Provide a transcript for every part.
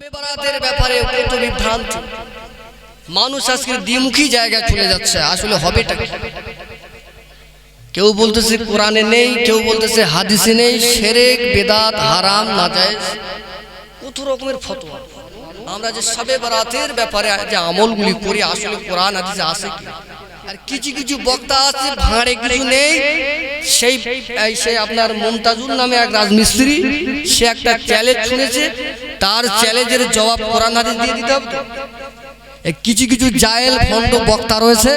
শবে বরাতের ব্যাপারে কত বিভ্রান্ত। মানুষ আজকে দ্বিমুখী জায়গায় চলে যাচ্ছে, আসলে হবেটা? কেউ বলতেছে কোরআনে নেই, কেউ বলতেছে হাদিসে নেই, সেরেক, বেদাত, হারাম, নাজায়েজ, কত রকমের ফতোয়া। আমরা যে শবে বারাতের ব্যাপারে যে আমলগুলি করি, আসলে কোরআন হাদিসে আছে কি? আর কিছু কিছু বক্তা আছে ভাঁড়ে কিছু নেই। সেই এই সেই আপনার মুমতাজুল নামে এক রাজমিস্ত্রি সে একটা চ্যালেঞ্জ শুনেছে। তার চ্যালেঞ্জের জবাব কোরআন হাদিস দিয়ে দিতে হবে কিছু কিছু জায়েল ভণ্ড বক্তা রয়েছে।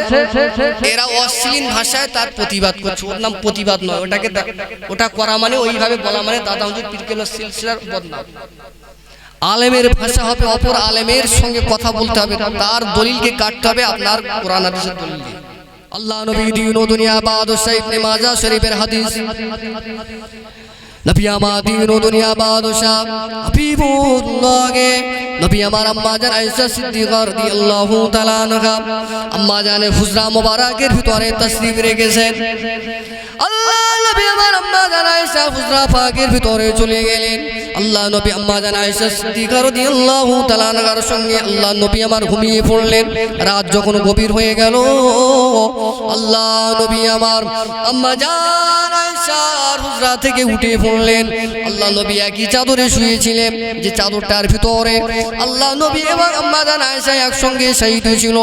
এরা অশ্লীল ভাষায় তার প্রতিবাদ করছে। ওর নাম প্রতিবাদ নয় ওটাকে ওটা করা মানে ওইভাবে বলা মানে দাদা হুজুর পিরকেল সিলসিলার বদনাম। আলেমের ভাষা হবে, অপর আলেমের সঙ্গে কথা বলতে হবে, তার দলিলকে কাটতে হবে আপনার কোরআন হাদিসের দলিল দিয়ে। আল্লাহ নবী দিন ও দুনিয়া বাদ ও সাইফ মাজা শরীফের হাদিস। নবী আমার দিন ও দুনিয়া বাদ ও শাহ হাবিবুল্লাহকে নবী আমার আম্মা জান আয়েশা সিদ্দিকা রাদিয়াল্লাহু তাআলা আনহা। আম্মা জানের হুজরা মোবারকের ভিতরে তাসরিফ রেখেছেন। ভিতরে চলে গেলেন। আল্লাহ নবী সঙ্গে আল্লাহ নবী আমার ঘুমিয়ে পড়লেন। রাত যখন গভীর হয়ে গেল, আল্লাহ নবী আমার আম্মা জান আয়েশার হুজরা থেকে উঠে পড়লেন। আল্লাহ নবী একই চাদরে শুয়েছিলেন, যে চাদরটার ভিতরে আল্লাহ নবী এবং আম্মা জান আয়েশা একসঙ্গে শায়িত ছিল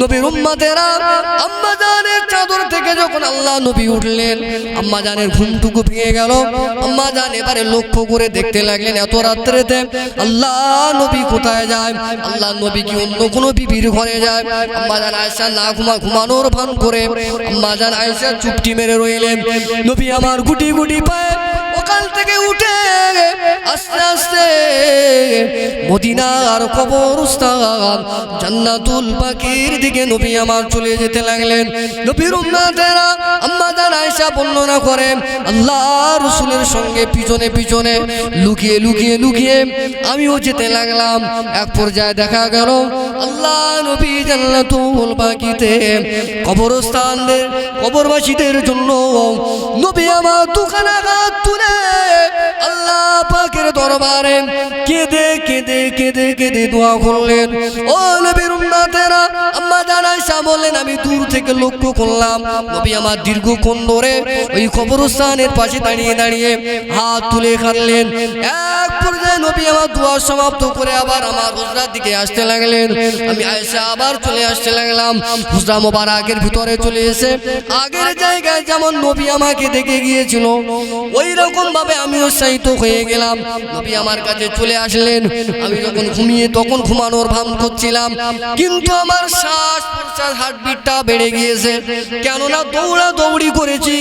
নবীর আম্মা জানের চাদর থেকে যখন আল্লাহ নবী উঠলেন আম্মা জানের ঘুমটুকু ভেঙে গেল। আম্মা জান এবারে লক্ষ্য করে দেখতে লাগলেন, এত রাত্রেতে আল্লাহ নবী কোথায় যায়? আল্লাহ নবী কি অন্য কোনো বিবির ঘরে যায়? আম্মা জান আয়সা না ঘুমা ঘুমানোর ভান করে, আম্মা জান আয়সা চুপটি মেরে রইলেন। নবী আমার গুটি গুটি পায়ে থেকে উঠে আস্তে আস্তে মদিনার জান্নাতুল পাখির দিকে নবী আমার চলে যেতে লাগলেন। নবীর আম্মা বর্ণনা করে আল্লাহ রসুলের সঙ্গে পিছনে পিছনে লুকিয়ে লুকিয়ে লুকিয়ে আমিও যেতে লাগলাম। এক পর্যায়ে দেখা গেল, আল্লাহ নবী জান্নাতুল পাখিতে কবরস্থানদের, কবরবাসীদের জন্য নবী আমার তুলে আল্লাহ পাকের দরবারে কেঁদে কেঁদে কেঁদে কেঁদে দোয়া করলেন। ও নবীর উম্মাতেরা আম্মা জানাইসা বললেন, আমি দূর থেকে লক্ষ্য করলাম, নবী আমার দীর্ঘক্ষণ ধরে ওই কবরস্থানের পাশে দাঁড়িয়ে দাঁড়িয়ে হাত তুলে খানলেন এক পর্যায়ে নবী আমার দোয়া সমাপ্ত করে আবার আমার হুজরার দিকে আসতে লাগলেন। আমি আয়েশা আবার চলে আসতে লাগলাম। হুজরা মোবারকের ভিতরে চলে এসে আগের জায়গায় যেমন নবী আমাকে দেখে গিয়েছিল ওই রকম ভাবে আমি উৎসাহিত হয়ে গেলাম। নবী আমার কাছে চলে আসলেন। আমি যখন ঘুমিয়ে তখন ঘুমানোর ভান করছিলাম। কিন্তু আমার শ্বাস প্রশ্বাস হার্টবিটটা বেড়ে গিয়েছে। কেননা দৌড়া দৌড়ি করেছি,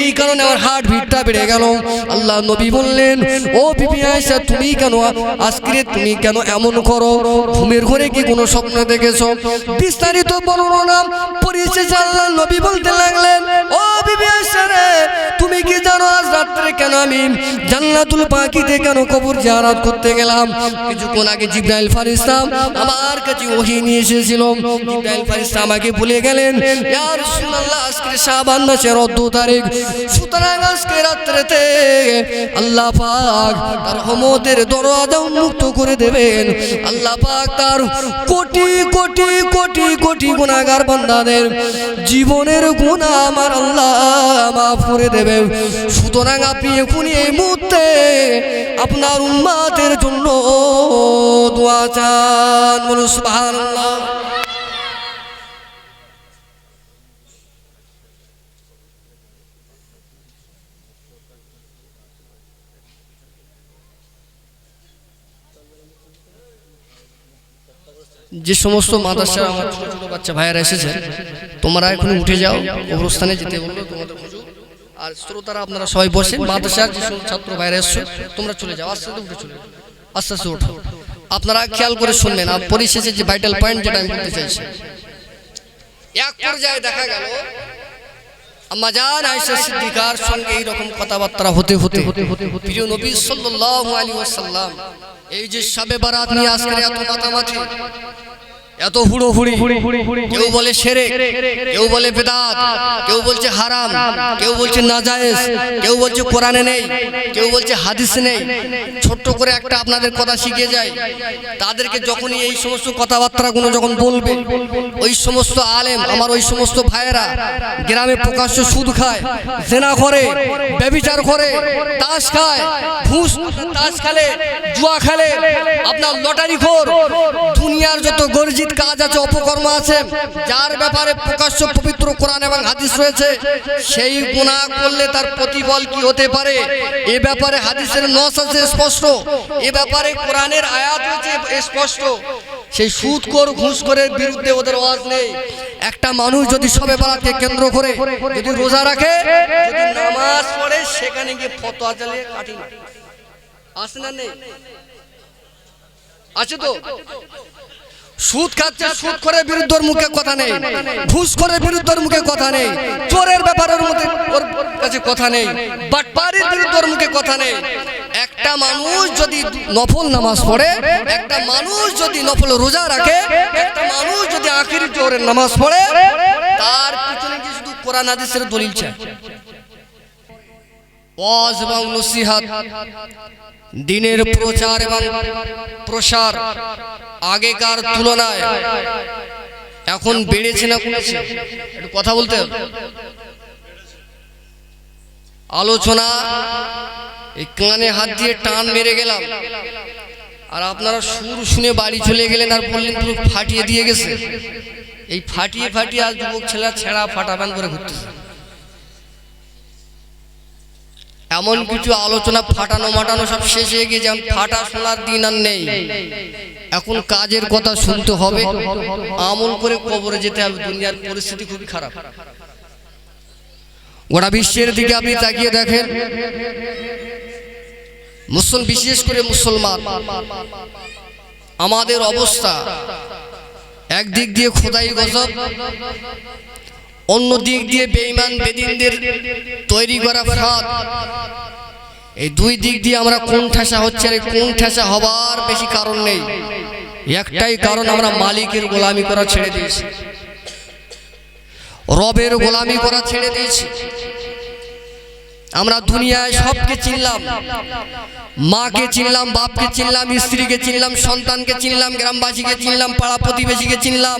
এই কারণে আমার হার্টবিটটা বেড়ে গেল। আল্লাহ নবী বললেন, ও বিবি আয়েশা, তুমি কেন আজকে তুমি কেন এমন করো? ঘুমের ঘরে কি কোনো স্বপ্ন দেখেছ? বিস্তারিত বর্ণনা পরিশেষে আল্লাহ নবী বলতে লাগলেন, ও বিবি আয়েশা রে, তুমি কি জানো আজ রাত্রে কেন আমি জান্নাতুল কেন কবর করতে গেলাম? কিছুক্ষণ আগে জিব্রাইল ফারিস্তা আমার কাছে ওহি নিয়ে এসেছিল। জিব্রাইল ফারিস্তা আমাকে গেলেন, ইয়া রাসূলুল্লাহ আজকে মাসের 14 তারিখ। সুতরাং আজকে আল্লাহ পাক তার দরজা উন্মুক্ত করে দেবেন। আল্লাহ পাক তার কোটি কোটি কোটি কোটি গুনাহগার বান্দাদের জীবনের গুনাহ আমার আল্লাহ মাফ করে দেবে সুতরাং আপনি এখনই এই মুহূর্তে আপনার উম্মাতের জন্য দোয়া চান। বলুন সুবহানাল্লাহ। যে সমস্ত মাদ্রাসা আমার ছোট ছোট বাচ্চা ভাইয়েরা এসেছেন তোমরা এখন উঠে যাও, কবরস্থানে যেতে বলল তোমাদের আর শ্রোতারা আপনারা সবাই বসেন, মাদ্রাসার যে ছাত্র ভাইয়েরা এসছো, তোমরা চলে যাও, আস্তে আস্তে উঠে চলে আস্তে আস্তে ওঠো আপনারা খেয়াল করে শুনবেন, আর পরিশেষে যে ভাইটাল পয়েন্ট যেটা আমি বলতে চাইছি, এক পর্যায়ে দেখা গেল আম্মাজান আয়েশা সিদ্দিকার সঙ্গে এই রকম কথাবার্তা হতে হতে, প্রিয় নবী সাল্লাল্লাহু আলাইহি ওয়াসাল্লাম, এই যে শবে বারাত নিয়ে আজকে এত মাতামাতি এত হুড়ো হুড়ি কেউ বলে সেরে কেউ বলে বেদাত কেউ বলছে হারাম কেউ বলছে নাজায়েজ কেউ বলছে কোরআনে নেই কেউ বলছে হাদিস নেই। ছোট্ট করে একটা আপনাদের কথা শিখে যায় তাদেরকে যখনই এই সমস্ত কথাবার্তাগুলো যখন বলবে ওই সমস্ত আলেম আমার ওই সমস্ত ভাইয়েরা গ্রামে প্রকাশ্য সুদ খায় জেনা করে ব্যবিচার করে তাস খায় ঘুষ তাস খেলে জুয়া খেলে আপনার লটারি খোর দুনিয়ার যত গর্জিত কাজ আছে, অপকর্ম আছে। যার ব্যাপারে প্রকাশ্য পবিত্র কোরআন এবং হাদিস রয়েছে, সেই গুণা করলে তার প্রতিফল কি হতে পারে? এ ব্যাপারে হাদিসের নস আছে স্পষ্ট। এ ব্যাপারে কোরআনের আয়াত হচ্ছে স্পষ্ট। সেই সুদ কর ঘুষ করে বিরুদ্ধে ওদের আওয়াজ নেই। একটা মানুষ যদি সবে বেলাকে কেন্দ্র করে, যদি রোজা রাখে, যদি নামাজ পড়ে, সেখানে গিয়ে ফতোয়া চালিয়ে কাটি আছে না নেই? আছে তো? সুদ খাচ্ছে সুদ করে বিরুদ্ধের মুখে কথা নেই। ঘুষ করে বিরুদ্ধের মুখে কথা নেই। চোরের ব্যাপারের মধ্যে ওর কাছে কথা নেই। বাট বাটপাড়ির বিরুদ্ধের মুখে কথা নেই। একটা মানুষ যদি নফল নামাজ পড়ে একটা মানুষ যদি নফল রোজা রাখে একটা মানুষ যদি আখির জোরের নামাজ পড়ে তার পিছনে কি শুধু কোরআন হাদিসের দলিল চায় ওয়াজ এবং নসিহাত। দিনের প্রচার এবং প্রসার আগেকার তুলনায় এখন বেড়েছে না কমেছে? একটু কথা বলতে। আলোচনা, এই কানে হাত দিয়ে টান মেরে গেলাম। আর আপনারা সুর শুনে বাড়ি চলে গেলেন আর বললেন পুরো ফাটিয়ে দিয়ে গেছে। এই ফাটিয়ে ফাটিয়ে আজ যুবক ছেলেরা ছেঁড়া ফাটাবান করে ঘুরতেছে। এমন কিছু আলোচনা ফাটানো মাটানো সব শেষ হয়ে গিয়ে যেমন ফাটা শোনার দিন আর নেই। এখন কাজের কথা শুনতে হবে। আমল করে কবরে যেতে হবে। দুনিয়ার পরিস্থিতি খুবই খারাপ। গোটা বিশ্বের দিকে আপনি তাকিয়ে দেখেন। মুসল বিশেষ করে মুসলমান আমাদের অবস্থা একদিক দিয়ে খোদাই গজব অন্য দিক দিয়ে বেঈমান বেদিনদের তৈরি করা ফাঁদ। এই দুই দিক দিয়ে আমরা কোন ঠেসা হচ্ছে আর কোন ঠেসা হবার বেশি কারণ নেই। একটাই কারণ আমরা মালিকের গোলামি করা ছেড়ে দিয়েছি। রবের গোলামি করা ছেড়ে দিয়েছি। আমরা দুনিয়ায় সবকে চিনলাম। মাকে চিনলাম বাপকে চিনলাম স্ত্রীকে চিনলাম সন্তানকে চিনলাম গ্রামবাসীকে চিনলাম পাড়া প্রতিবেশীকে চিনলাম।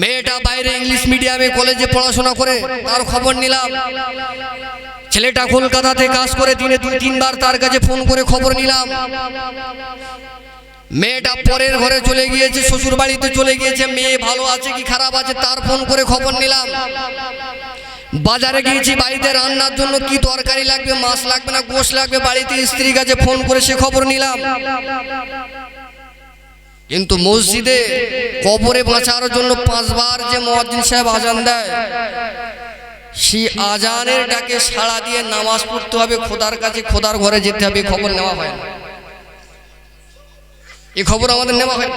মেয়েটা বাইরে ইংলিশ মিডিয়ামে কলেজে পড়াশোনা করে তার খবর নিলাম। ছেলেটা কলকাতাতে কাজ করে দিনে দুই তিনবার তার কাছে ফোন করে খবর নিলাম। মেয়েটা পরের ঘরে চলে গিয়েছে শ্বশুর বাড়িতে চলে গিয়েছে মেয়ে ভালো আছে কি খারাপ আছে তার ফোন করে খবর নিলাম। বাজারে গিয়েছি বাড়িতে রান্নার জন্য কি তরকারি লাগবে মাছ লাগবে না গোশ লাগবে বাড়িতে স্ত্রীর কাছে ফোন করে সে খবর নিলাম কিন্তু মসজিদে কবরে বাঁচার জন্য পাঁচবার যে মহাজিন সাহেব আজান দেয় সেই আজানের ডাকে সাড়া দিয়ে নামাজ পড়তে হবে খোদার কাছে খোদার ঘরে যেতে হবে খবর নেওয়া হয় না এ খবর আমাদের নেওয়া হয় না।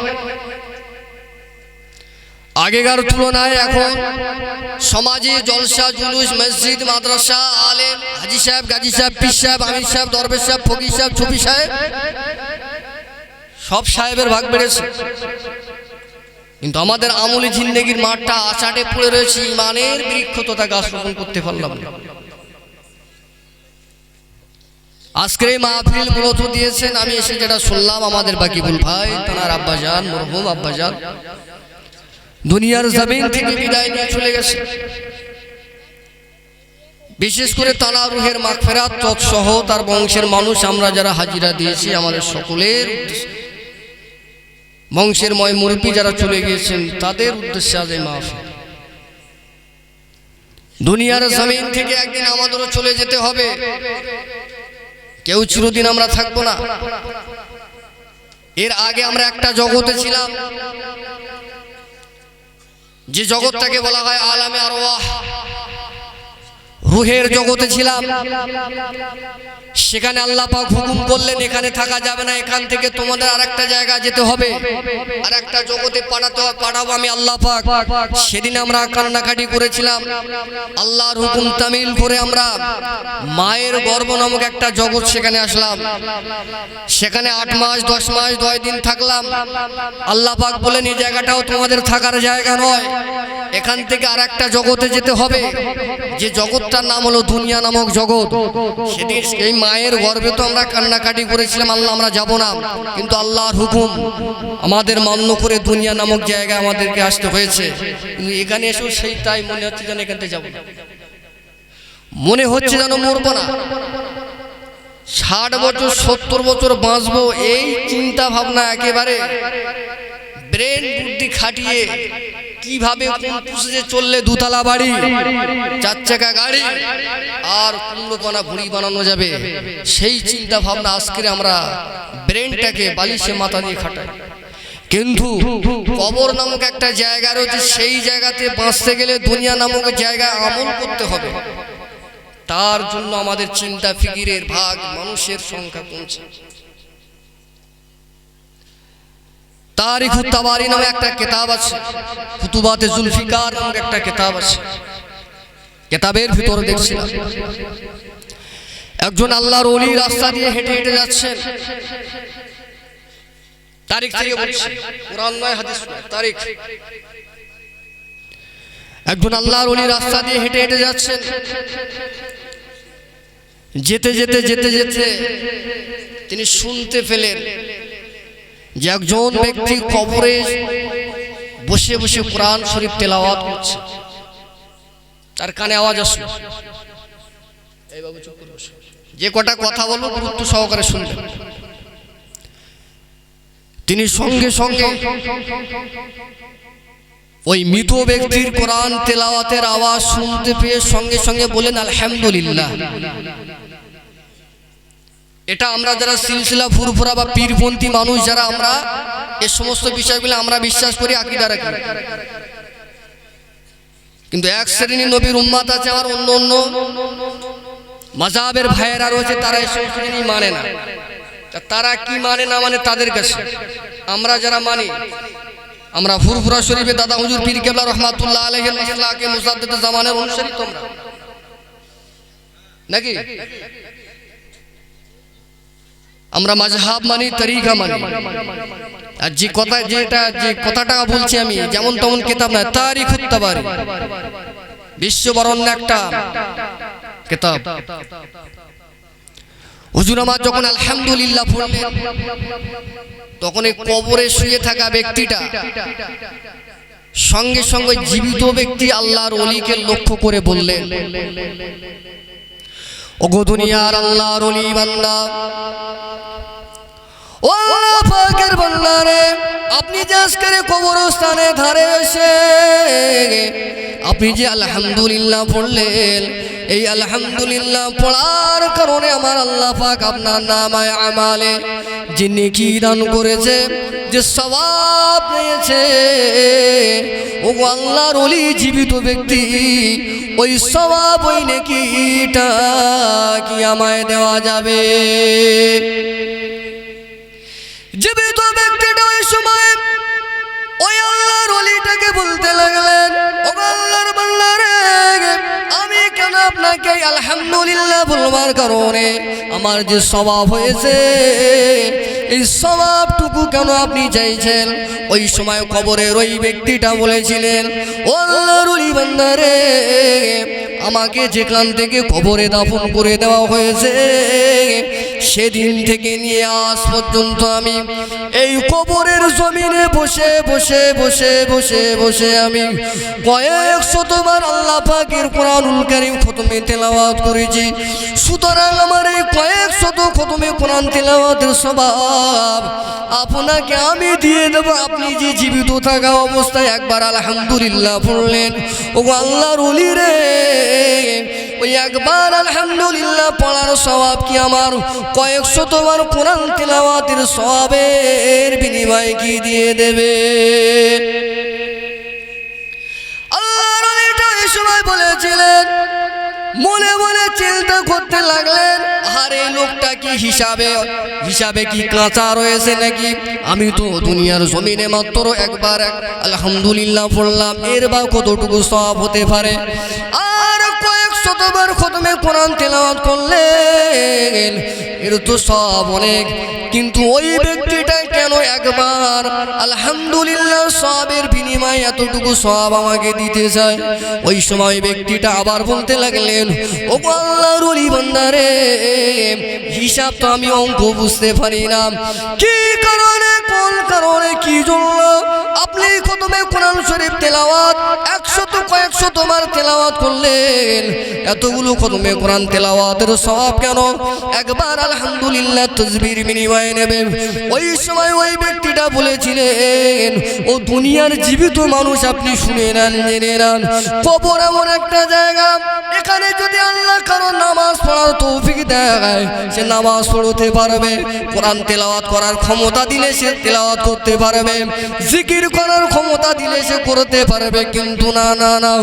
আগেকার তুলনায় এখন সমাজে জলসা, জুলুস, মসজিদ, মাদ্রাসা, আলেম, হাজি সাহেব, গাজী সাহেব, পীর সাহেব, আমির সাহেব, দরবেশ সাহেব, ফকির সাহেব ছবি সাহেব, সব সাহেবের ভাগ বেড়েছে। কিন্তু আমাদের আমলি জিন্দেগির মাঠটা আচাটে পড়ে রয়েছে, ইমানের বৃক্ষ তথা গাছ রোপণ করতে পারলাম না। আজকের এই মাহফিল মূলত দিয়েছেন, আমি এসে যেটা শুনলাম আমাদের বাকিবুল ভাই তানার আব্বাজান, মরহুম আব্বাজান। দুনিয়ার জমিন থেকে বিদায় নিয়ে চলে গেছে। বিশেষ করে তালা রুহের মাগফেরাত তৎসহ তার বংশের মানুষ আমরা যারা হাজিরা দিয়েছি আমাদের সকলের বংশের ময় মুরব্বী যারা চলে গিয়েছেন তাদের উদ্দেশ্যে আজ এই মাহফিল। দুনিয়ার জমিন থেকে একদিন আমাদেরও চলে যেতে হবে। কেউ চিরদিন আমরা থাকব না। এর আগে আমরা একটা জগতে ছিলাম। যে জগৎটাকে বলা হয় আলামে আর রুহের জগতে ছিলাম। সেখানে আল্লাহ পাক হুকুম করলেন, এখানে থাকা যাবে না, এখান থেকে তোমাদের আরেকটা জায়গা যেতে হবে। আর একটা জগতে পাঠাতে হবে, পাঠাবো আমি আল্লাহ পাক। সেদিন আমরা কান্নাকাটি করেছিলাম। আল্লাহর হুকুম তামিল করে আমরা মায়ের গর্ভ নামক একটা জগৎ সেখানে আসলাম। সেখানে আট মাস, দশ মাস, দশ দিন থাকলাম। আল্লাহ পাক বলেন, এই জায়গাটাও তোমাদের থাকার জায়গা নয়। এখান থেকে আর একটা জগতে যেতে হবে। যে জগৎটার নাম হলো দুনিয়া নামক জগৎ। এই মায়ের গর্ভে তো আমরা কান্নাকাটি করেছিলাম, আল্লাহ আমরা যাব না। কিন্তু আল্লাহর হুকুম, আমাদের মান্য করে দুনিয়া নামক জায়গায় আমাদেরকে আসতে হয়েছে। কিন্তু এখানে এসেও সেই তাই মনে হচ্ছে যেন এখান থেকে যাব মনে হচ্ছে যেন মরবো না। ষাট বছর, সত্তর বছর বাঁচবো এই চিন্তা ভাবনা একেবারে ব্রেন বুদ্ধি খাটিয়ে কীভাবে কোন চললে দুতলা বাড়ি? চার চাকা গাড়ি। আর কুমড়োপানা ভুড়ি বানানো যাবে। সেই চিন্তা ভাবনা আজকে আমরা ব্রেনটাকে বালিশে মাথা দিয়ে খাটাই। কিন্তু কবর নামক একটা জায়গা রয়েছে, সেই জায়গাতে বাঁচতে গেলে দুনিয়া নামক জায়গায় আমল করতে হবে। তার জন্য আমাদের চিন্তা ফিকিরের ভাগ মানুষের সংখ্যা কমছে। তারিখু তাবারি নামে একটা কেতাব আছে। ফুতুবাতে জুলফিকার নামক একটা কেতাব আছে। কেতাবের ভিতরে দেখছিলাম। একজন আল্লাহর অলি রাস্তা দিয়ে হেঁটে হেঁটে যাচ্ছেন। তারিখ থেকে বলছি নয়, হাদিস নয়, তারিখ। একজন আল্লাহর অলি রাস্তা দিয়ে হেঁটে হেঁটে যাচ্ছেন। যেতে যেতে যেতে যেতে তিনি শুনতে পেলেন। যে একজন ব্যক্তি কবরে বসে বসে কোরআন শরীফ তেলাওয়াত করছে। তার কানে আওয়াজ আসলো। যে কটা কথা বলব গুরুত্ব সহকারে শুনলেন তিনি সঙ্গে সঙ্গে ওই মৃত ব্যক্তির কোরআন তেলাওয়াতের আওয়াজ শুনতে পেয়ে সঙ্গে সঙ্গে বলেন আলহামদুলিল্লাহ। এটা আমরা যারা সিলসিলা ফুরফুরা বা পীরপন্থী মানুষ, যারা আমরা এ সমস্ত বিষয়গুলো আমরা বিশ্বাস করি, আকিদা কিন্তু এক শ্রেণির নবীর উম্মাত আছে আমার অন্য অন্য মাজাবের ভাইয়েরা রয়েছে, তারা এই সমস্ত জিনিস মানে না। তারা কি মানে না মানে তাদের কাছে? আমরা যারা মানি, আমরা ফুরফুরা শরীফে দাদা হুজুর পীর কেবলা রহমাতুল্লাহ আলহিকে মুসাদ্দিদ জামানের অনুসারী তোমরা। নাকি? আমরা মাঝহাব মানি, তরিকা মানি। আর যে কথা, যেটা, যে কথাটা বলছি আমি, যেমন তেমন কিতাব নয় তারিখ উত্তাবারি বিশ্ববরণ্য একটা কিতাব। হুজুর আমার যখন আলহামদুলিল্লাহ পড়লেন তখন এই কবরে শুয়ে থাকা ব্যক্তিটা, সঙ্গে সঙ্গে জীবিত ব্যক্তি আল্লাহর অলিকে লক্ষ্য করে বললেন ওগো দুনিয়ার আল্লাহর অলি বান্দা। ও পাকের বান্দারে আপনি যে আজকের কবরস্থানে ধারে এসে, আপনি যে আলহামদুলিল্লাহ পড়লেন, এই আলহামদুলিল্লাহ পড়ার কারণে আমার আল্লাহ পাক আপনার নামায় আমালে। যে নেকি দান করেছে, যে সবাব পেয়েছে ও আল্লাহর অলি জীবিত ব্যক্তি ওই স্বভাব ওই নেকিটা কি আমায় দেওয়া যাবে? জীবিত ব্যক্তিটা ওই সময় ওই আল্লাহর অলিটাকে বলতে লাগলেন ও আল্লাহর বান্দারে আমি কেন আপনাকে আলহামদুলিল্লাহ বলবার কারণে আমার যে স্বভাব হয়েছে, এই স্বভাবটুকু কেন আপনি চাইছেন? ওই সময় কবরের ওই ব্যক্তিটা বলেছিলেন, ও আল্লাহর বান্দারে আমাকে যেখান থেকে কবরে দাফন করে দেওয়া হয়েছে, সেদিন থেকে নিয়ে আজ পর্যন্ত আমি এই কবরের জমিনে বসে বসে বসে বসে বসে বসে আমি কয়েক শতবার আল্লাহ পাকের কোরআনুল কারীম খতমে তেলাওয়াত করেছি। সুতরাং আমার এই কয়েক শত খতমে কোরআন তেলাওয়াতের স্বভাব আপনাকে আমি দিয়ে দেবো। আপনি যে জীবিত থাকা অবস্থায় একবার আলহামদুলিল্লাহ পড়লেন ও আল্লাহর অলি রে একবার আলহামদুলিল্লাহ পড়ার স্বভাব কি আমার? কয়েকশো তোমার কোরআন তেলাওয়াতের স্বভাবের বিনিময় কি দিয়ে দেবে? আল্লাহ সময় বলেছিলেন মনে মনে চিন্তা করতে লাগলেন, আরে লোকটা কি হিসাবে হিসাবে কি কাঁচা রয়েছে নাকি? আমি তো দুনিয়ার জমিনে মাত্র একবার এক- আলহামদুলিল্লাহ পড়লাম, এর বা কতটুকু সব হতে পারে? আর কয়েক শতবার খতমে কোরআন তেলাওয়াত করলেন এর তো সব অনেক। কিন্তু ওই ব্যক্তিটা কেন একবার? আলহামদুলিল্লাহ, সবের বিনিময়ে এতটুকু সব আমাকে দিতে চায়। ওই সময় ব্যক্তিটা আবার বলতে লাগলেন, ও আল্লাহর ওলি বান্দারে হিসাব তো আমি অঙ্ক বুঝতে পারি না। কি কারণে, কোন কারণে, কি জন্য? আপনি খতমে কোরআন শরীফ তেলাওয়াত, একশত কয়েকশো তোমার তেলাওয়াত করলেন। এতগুলো খতমে কোরআন তেলাওয়াতের সব কেন? একবার আলহামদুলিল্লাহ তসবির বিনিময়ে নেবেন। ওই সময় ওই ব্যক্তিটা বলেছিলেন, ও দুনিয়ার জীবিত মানুষ আপনি শুনে নেন, জেনে নেন। কবর এমন একটা জায়গা, এখানে যদি আল্লাহ কারও নামাজ পড়ার তৌফিক দেয়, সে নামাজ পড়তে পারবে, কোরআন তেলাওয়াত করার ক্ষমতা দিলে সে তেলাওয়াত করতে পারবে, জিকির করার ক্ষমতা দিলে সে করতে পারবে, কিন্তু না না না।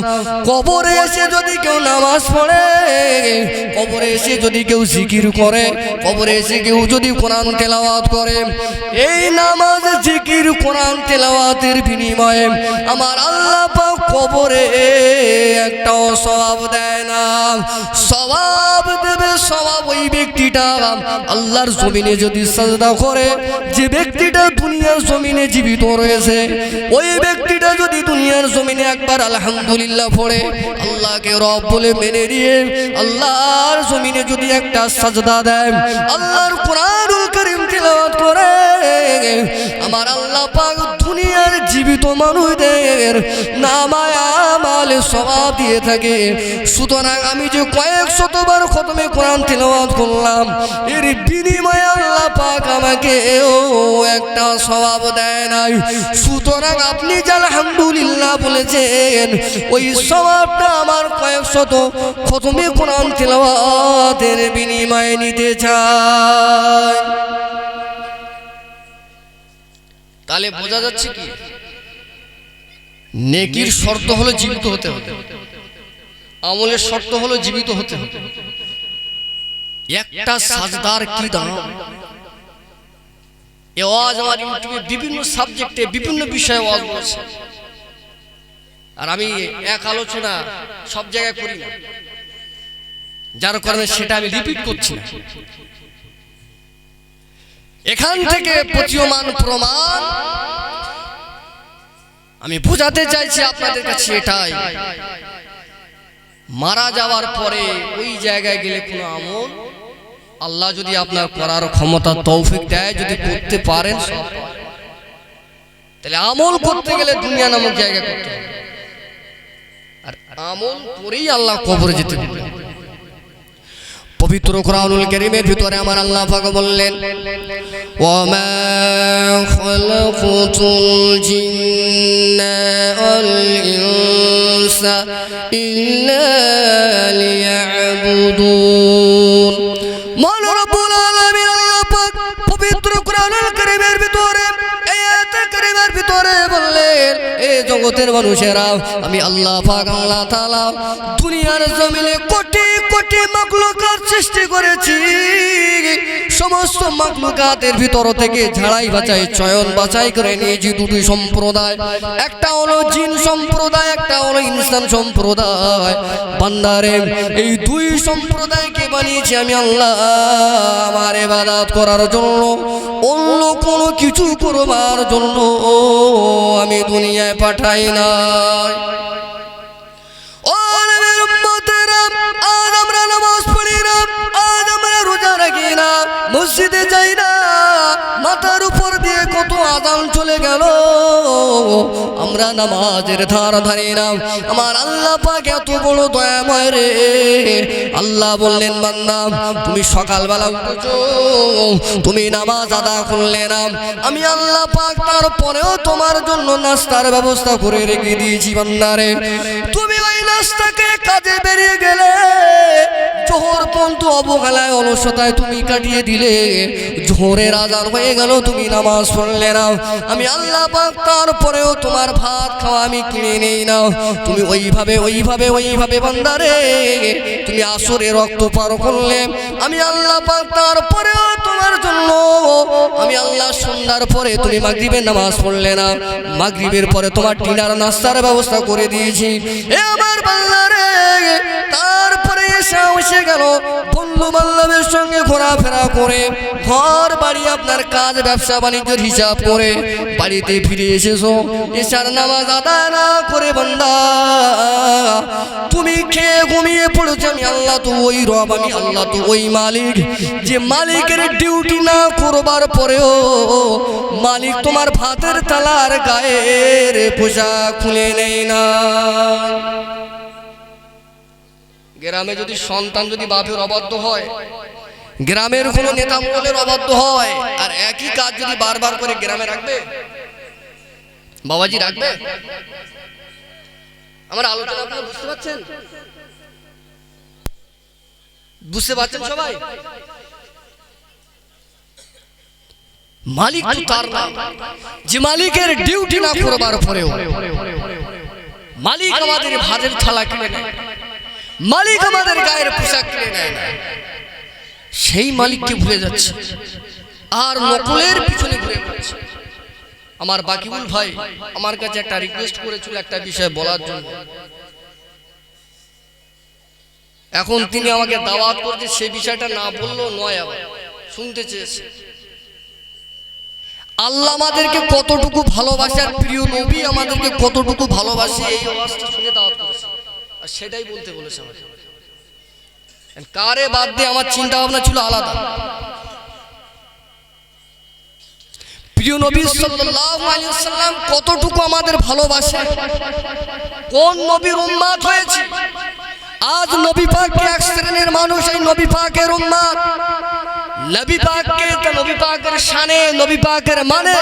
কবরে এসে যদি কেউ নামাজ পড়ে, কবরে এসে যদি কেউ জিকির করে কবরে এসে কেউ যদি কোরআন তেলাওয়াত করে, এই নামাজ জিকির কোরআন তেলাওয়াতের বিনিময়ে আমার আল্লাহ পাক কবরে একটাও স্বভাব দেয় না। স্বভাব দেবে স্বভাব ওই ব্যক্তিটা। আল্লাহর জমিনে যদি সাজদা করে, যে ব্যক্তিটা দুনিয়ার জমিনে জীবিত রয়েছে, ওই ব্যক্তিটা যদি দুনিয়ার জমিনে একবার আলহামদুলিল্লাহ পড়ে, আল্লাহকে রব বলে মেনে নিয়ে আল্লাহর জমিনে যদি একটা সাজদা দেয় আল্লাহর কোরআনুল করিম তিলাওয়াত করে। আমার আল্লাহ পাক দুনিয়ার জীবিত মানুষদের নামায় আমালে স্বভাব দিয়ে থাকে। সুতরাং আমি যে কয়েক শতবার খতমে কোরআন তিলাওয়াত করলাম, এর বিনিময়ে আল্লাহ পাক আমাকে ও একটা স্বভাব দেয় নাই। সুতরাং আপনি যে আলহামদুলিল্লাহ বলেছেন, ওই স্বভাবটা আমার কয়েক শত খতমে কোরআন তিলাওয়াতের বিনিময়ে নিতে তাহলে বোঝা যাচ্ছে কি? নেকির শর্ত হলো জীবিত হতে হবে। আমলের শর্ত হলো জীবিত হতে হবে। একটা সাজদার কি দাম? এ আমার ইউটিউবে বিভিন্ন সাবজেক্টে বিভিন্ন বিষয়ে ওয়াজ বলছে। আর আমি এক আলোচনা সব জায়গায় করি না। যার কারণে সেটা আমি রিপিট করছি না। এখান থেকে প্রতীয়মান প্রমাণ। আমি বোঝাতে চাইছি আপনাদের কাছে এটাই। মারা যাওয়ার পরে ওই জায়গায় গেলে কোনো আমল? আল্লাহ যদি আপনার করার ক্ষমতা তৌফিক দেয় যদি করতে পারেন সব। তাহলে আমল করতে গেলে দুনিয়া নামক জায়গা করতে হবে। আর আমল করেই আল্লাহ কবরে যেতে দেবে পবিত্র কোরআনুল কারীমের ভিতরে আমার আল্লাহ পাক বললেন, ওয়ামা খালাকুতুল জিন্না ওয়াল ইনসা ইল্লা লিয়াবুদুন। মৌলা রব্বুল আলামিন আল্লাহ পাক পবিত্র কোরআনুল কারীমের ভিতরে ভিতরে বললেন, এ জগতের মানুষেরা, আমি আল্লাহ পাক, আল্লাহ তাআলা দুনিয়ার জমিনে কোটি কোটি মাখলুকাত সৃষ্টি করেছি। সমস্ত মাখলুকাতের ভিতর থেকে ঝাড়াই বাছাই চয়ন বাছাই করে নিয়েছি দুটি সম্প্রদায়। একটা হলো জিন সম্প্রদায়, একটা হলো ইনসান সম্প্রদায়। বান্দারে, এই দুই সম্প্রদায়কে বানিয়েছি আমি আল্লাহ আমার এবাদাত করার জন্য। অন্য কোনো কিছু করবার জন্য আমি দুনিয়ায় পাঠাই নাই। মসজিদে যাই না, মাথার উপর দিয়ে কত আদান চলে গেল। আমরা নামাজের ধার ধারি না। আমার আল্লাহ পাক এত বড় দয়াময় রে। আল্লাহ বললেন, বান্দা, তুমি সকালবেলা উঠেছো, তুমি নামাজ আদা করলে না। আমি আল্লাহ পাক তারপরেও তোমার জন্য নাস্তার ব্যবস্থা করে রেখে দিয়েছি বান্দারে তুমি নাস্তাকে কাজে বেরিয়ে গেলে জোহর পর্যন্ত অবহেলায় অলসতায় তুমি কাটিয়ে দিলে। জোহরের হয়ে গেল, তুমি নামাজ পড়লে না। আমি আল্লাহ তোমার ভাত খাওয়া আমি কিনে নেই না। তুমি ওইভাবে ওইভাবে ওইভাবে বান্দারে তুমি আসরে রক্ত পার করলে। আমি আল্লাহ পাক তারপরেও তোমার জন্য। আমি আল্লাহ সন্ধ্যার পরে তুমি মাগরিবের নামাজ পড়লে না। মাগরিবের পরে তোমার টিনার নাস্তার ব্যবস্থা করে দিয়েছি। এ আমার বাংলারে তারপরে এসে এসে গেল। বন্ধু সঙ্গে ঘোরাফেরা করে। ঘর বাড়ি আপনার কাজ, ব্যবসা বাণিজ্যের হিসাব করে। বাড়িতে ফিরে এসেছ। এসার নামাজ আদায় না করে বান্দা। তুমি খেয়ে ঘুমিয়ে পড়েছো, আমি আল্লাহ তো ওই রব, আমি আল্লাহ তো ওই মালিক। যে মালিকের ডিউটি না করবার পরেও মালিক তোমার ভাতের তালার গায়ের পোশাক খুলে নেই না। গ্রামে যদি সন্তান যদি বাপের অবাধ্য হয়, গ্রামের কোনো নেতা মহলের অবাধ্য হয়, আর একই কাজ যদি বারবার করে গ্রামে রাখবে? বাবাজি রাখবে? আমার আলোচনা আপনারা বুঝতে পারছেন? বুঝতে পারছেন সবাই? মালিক তার যে মালিকের ডিউটি না করবার পরেও মালিক আমাদের ভাতের থালা কিনে নেয়। মালিক আমাদের গায়ের পোশাক কিনে নেয়। সেই মালিককে ভুলে যাচ্ছে। আর নকলের পিছনে ঘুরে বেড়াচ্ছে। আমার বাকিবুল ভাই আমার কাছে একটা রিকোয়েস্ট করেছিল একটা বিষয় বলার জন্য। এখন তিনি আমাকে দাওয়াত করতে সেই বিষয়টা না বললেও নয় আবার। শুনতে চেয়েছে। আল্লাহ আমাদেরকে কতটুকু ভালোবাসে আর প্রিয় নবী আমাদেরকে কতটুকু ভালোবাসে, এই আওয়াজটা শুনে দাওয়াত আর সেটাই বলতে বলেছে আমাকে। কারে বাদ দিয়ে আমার চিন্তা ভাবনা ছিল আলাদা। প্রিয় নবী ওয়াসাল্লাম কতটুকু আমাদের ভালোবাসে? কোন নবীর উম্মাত হয়েছে? আজ নবী পাককে এক শ্রেণির মানুষ, এই নবী পাকের উম্মাত নবী পাককে নবী পাকের শানে নবী পাকের মানে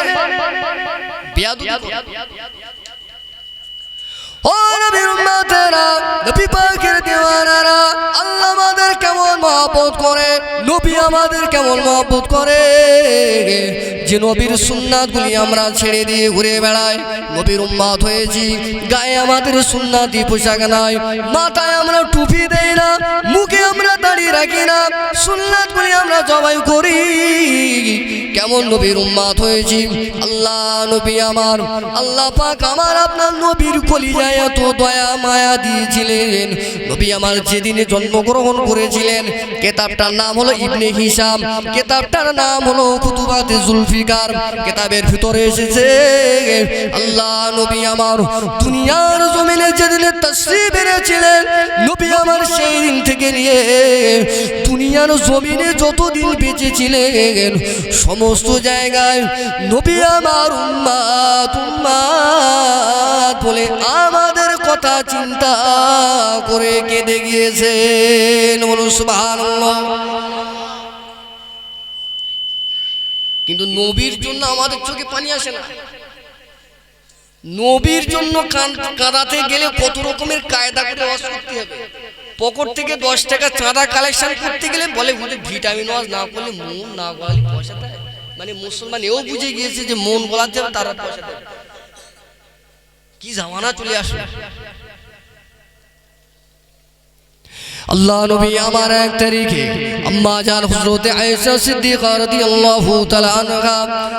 বেয়াদবি করে। আল্লাহ আমাদের কেমন মহব্বত করে? নবী আমাদের কেমন মহব্বত করে? যে নবীর সুন্নাতগুলি আমরা ছেড়ে দিয়ে ঘুরে বেড়াই, নবীর উম্মাত হয়েছি, গায়ে আমাদের সুন্নাতি পোশাক নাই, মাথায় আমরা টুপি দেই না, মুখে আমরা দাঁড়িয়ে রাখি না, সুন্নাতগুলি আমরা জবাই করি। কেমন নবীর উম্মাত হয়েছি? আল্লাহ নবী আমার, আল্লাহ পাক আমার আপনার নবীর কলিজায় এত দয়া মায়া দিয়েছিলেন। নবী আমার যেদিনে জন্মগ্রহণ করেছিলেন, কেতাবটার নাম হলো ইবনে হিসাম কেতাবটার নাম হলো কুতুবাতে জুলফিকার। কেতাবের ভিতরে এসেছে, আল্লাহ নবী আমার দুনিয়ার জমিনে যেদিনে তশরিফ এনেছিলেন নবী আমার সেই দিন থেকে নিয়ে দুনিয়ার জমিনে যতদিন বেঁচেছিলেন, সমস্ত জায়গায় নবী আমার উম্মাত উম্মাত বলে আমাদের কথা চিন্তা করে কেঁদে গিয়েছেন। কিন্তু নবীর জন্য আমাদের চোখে পানি আসে না। নবীর জন্য কাঁদাতে গেলে কত রকমের কায়দা করে ওয়াজ করতে হবে। পকেট থেকে দশ টাকা চাঁদা কালেকশন করতে গেলে বলে, হুজুর, ভিটামিন ওয়াজ না করলে মন না গলালে পয়সা দেয়? মানে মুসলমান এও বুঝে গিয়েছে যে মন গলাতে যাবে তারা পয়সা দেবে। কি জামানা চলে আসবে আল্লাহ নবী আমার এক তারিখে আম্মা জান হযরতে আয়েশা সিদ্দিকা রাদিয়াল্লাহু তাআলা আনহা,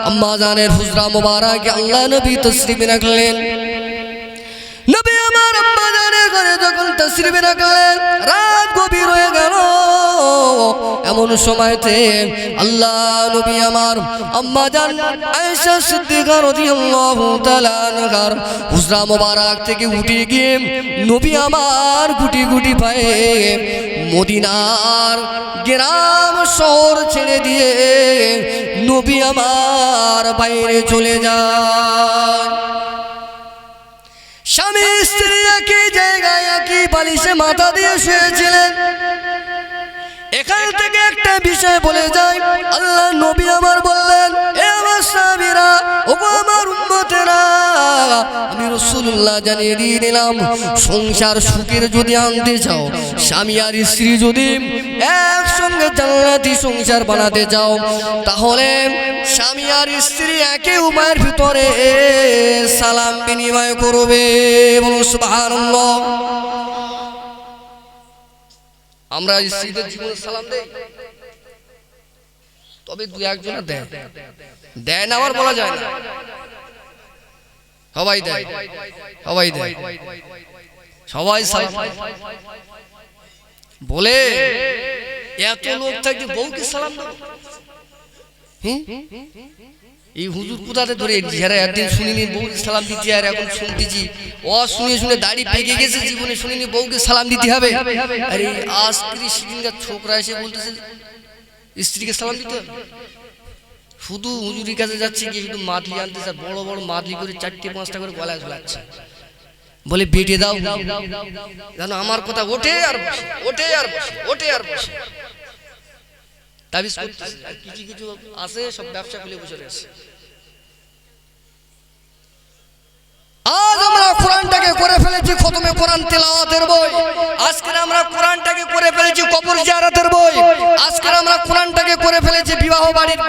আম্মা জানের হুজরা মুবারক আল্লাহ নবী তসরিফ রাখলেন। নবী এমন সময়তে আল্লাহ নবী আমার আম্মা জান আয়েশা সিদ্দিকা রাদিয়াল্লাহু তাআলা হুজরা থেকে উঠে গিয়ে নবী আমার গুটি গুটি পায়ে মদিনার গ্রাম শহর ছেড়ে দিয়ে নবী আমার বাইরে চলে যায় স্বামী স্ত্রী একই জায়গায়, একই বালিশে মাথা দিয়ে শুয়েছিলেন। এখান থেকে একটা বিষয় বলে যাই আল্লাহ নবী আমার বললেন, এ আমার স্বামীরা ও আমার উম্মতেরা আমি রসুল্লাহ জানিয়ে দিয়ে দিলাম, সংসার সুখের যদি আনতে চাও, স্বামী আর স্ত্রী যদি একসঙ্গে জান্নাতি সংসার বানাতে চাও, তাহলে স্বামী আর স্ত্রী একে উপায়ের ভিতরে সালাম বিনিময় করবে। আমরা স্ত্রীদের জীবনে সালাম দেই? তবে দু একজন দেয়। দেয় না আবার বলা যায় না। সবাই দেয় সবাই দেয় সবাই বলে, এত লোক থাকতে বউকে সালাম দেবো? এই হুজুর কোথাতে ধরে যারা একদিন শুনিনি বউকে সালাম দিতে, আর এখন শুনতেছি ও শুনে শুনে দাড়ি পেকে গেছে, জীবনে শুনিনি বউকে সালাম দিতে হবে। আরে, আজ ত্রিশ দিনকার ছোকরা এসে বলতেছে, স্ত্রীকে সালাম দিতে হবে? শুধু হুজুরির কাছে যাচ্ছে গিয়ে শুধু মাদলি আনতে চায় বড় বড় মাদলি করে চারটে, পাঁচটা করে গলায় ঝোলাচ্ছে। বলে বেটে দাও। যেন আমার কথা ওঠে আর ওঠে আর ওঠে আর তাবিজ করতেছে। কিছু কিছু আছে, সব ব্যবসা খুলে বসে রয়েছে। আজ আমরা কোরআনটাকে করে ফেলেছি খতমে কোরআন তেলাওয়াতের বই। আজকে আমরা কোরআনটাকে করে ফেলেছি কবর জিয়ারতের বই। আজকে আমরা কোরআনটাকে করে ফেলেছি বিবাহ বাড়ির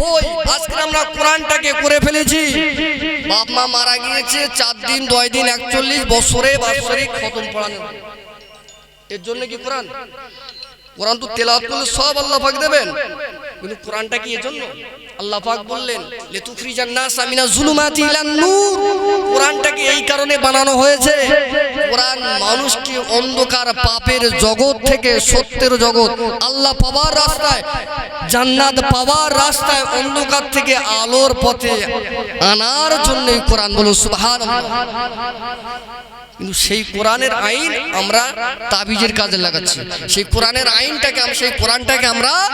বই। আজকে আমরা কোরআনটাকে করে ফেলেছি। বাপ মা মারা গিয়েছে, চার দিন, দশ দিন, একচল্লিশ বছরে বাৎসরিক খতম পড়ানো। এর জন্য কি কোরআন? কোরআন তো তেলাওয়াত করলে সব আল্লাহ পাক দেবেন। কিন্তু কোরআনটা কি এজন্য? আল্লাহ পাক বললেন লেতুফরিজান নাস আমিনা জুলুমাতি ইলান নূর। কোরআনটাকে এই কারণে বানানো হয়েছে, কোরআন মানুষকে অন্ধকার পাপের জগৎ থেকে সত্যের জগৎ, আল্লাহ পাওয়ার রাস্তায়, জান্নাত পাওয়ার রাস্তায় অন্ধকার থেকে আলোর পথে আনার জন্যই কোরআন বলো সুবহানাল্লাহ। কিন্তু সেই কোরআনের আইন আমরা তাবিজের কাজে লাগাচ্ছি। সেই কোরআনের আইনটাকে আম- সেই কোরআনটাকে আমরা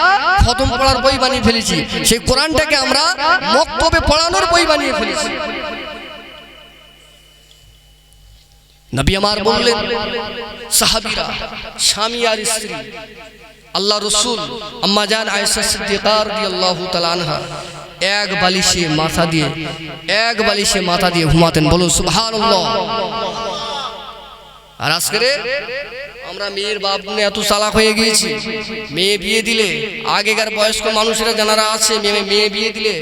খতম পড়ার বই বানিয়ে ফেলেছি। সেই কোরআনটাকে আমরা মক্তবে পড়ানোর বই বানিয়ে ফেলেছি। নবী আমার বললেন, সাহাবীরা, স্বামী আর স্ত্রী, আল্লাহ রসুল আম্মা জান আয়েশা সিদ্দিকা রাদিয়াল্লাহু তাআলা আনহা, এক বালিশে মাথা দিয়ে, এক বালিশে মাথা দিয়ে ঘুমাতেন। বলুন, সুবহানাল্লাহ। আর আজকে আমরা মেয়ের বাপ নিয়ে এত চালাক হয়ে গিয়েছি। মেয়ে বিয়ে দিলে, আগেকার বয়স্ক মানুষেরা যারা আছে, মেয়ে মেয়ে বিয়ে দিলে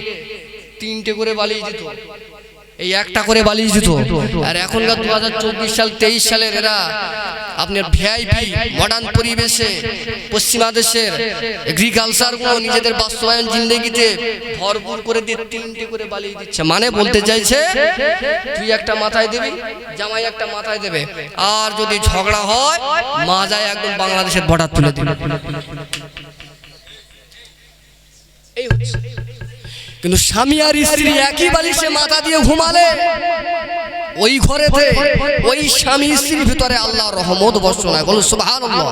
তিনটে করে বালিয়ে দিত। এই একটা করে বালিয়ে দিত। আর এখনকার দু হাজার চব্বিশ সাল, তেইশ সালের এরা আপনার ভিআইপি মডার্ন পরিবেশে, পশ্চিমা দেশের এগ্রিকালচারগুলো নিজেদের বাস্তবায়ন জিন্দগিতে ভরপুর করে দিয়ে তিনটে করে বালিয়ে দিচ্ছে। মানে বলতে চাইছে, তুই একটা মাথায় দিবি, জামাই একটা মাথায় দেবে। আর যদি ঝগড়া হয় মাজায় একদম বাংলাদেশের বর্ডার তুলে দিবে। এই হচ্ছে। কিন্তু স্বামী আর স্ত্রী একই বালিশে মাথা দিয়ে ঘুমালে ওই ঘরেতে ওই স্বামী স্ত্রীর ভিতরে আল্লাহ রহমত বর্ষনা করল সুবহানাল্লাহ।